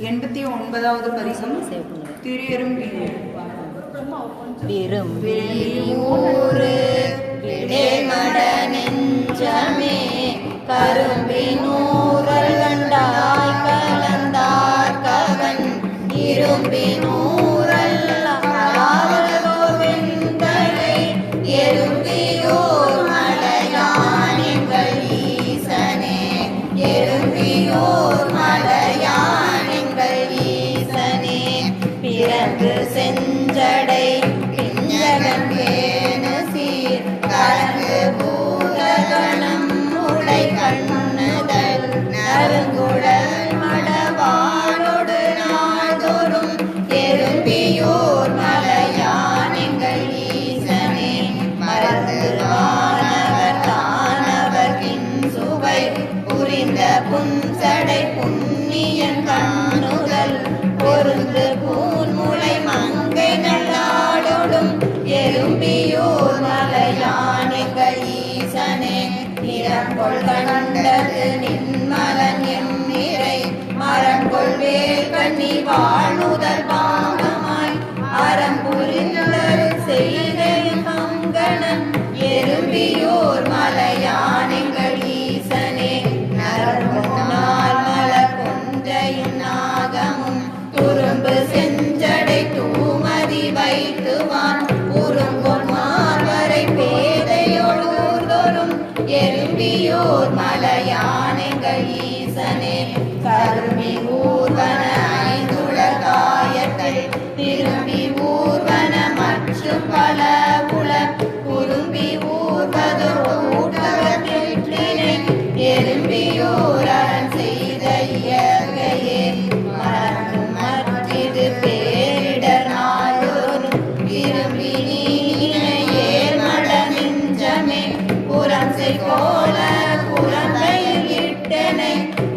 எண்பத்தி ஒன்பதாவது பரிசம் திரு எறும்பியூர் விரும்பியூரு விடேமட நெஞ்சமே கரும்பினூரல் கண்டாய் கலந்தார் கவன். இரும்பினூரல் பிறகு செஞ்சடை பிஞ்சகன் வேணு சீர் கலந்து பூதகணம் உடை கண்ணுதல் நறுங்குழல் மடவானோடு நாள்தோறும் எறும்பியோர் மலையானங்கள் ஈசனே. மறந்துவானவர் தானவர் கின் சுவை புரிந்த புன்சடை புண்ணியன் கண் நிறங்கொள் கண்டது நின்மலன் எம்மிரை மரங்கொள் வேல் கண்ணி வாழ்நுதல் எறும்பியோர் மலையான் எங்கள் ஈசனே கருமி ஊர்வன ஐந்துலகாயத்தை திரும்பி ஊர்வன மற்றும் பல புல குறும்பி ஊர்வதொரு கூட்டவற்றினை எறும்பியோர் அரண் செய்த இயற்கையே மறக்கும் மற்றிது பேரிடர் நாளோறும் விரும்பி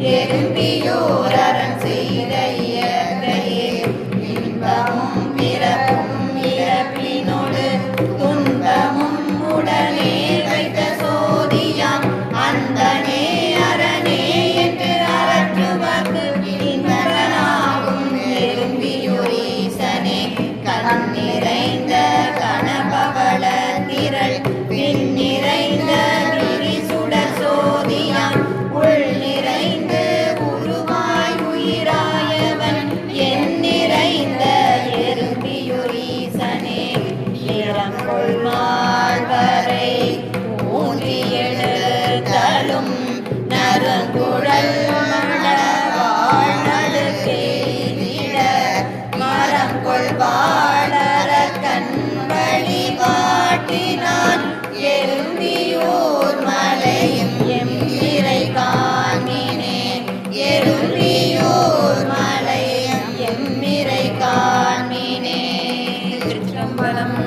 எறும்பியோரன் செய்த நரங்குழல் வாழ்நடுக்கே மரம் கொள்வார்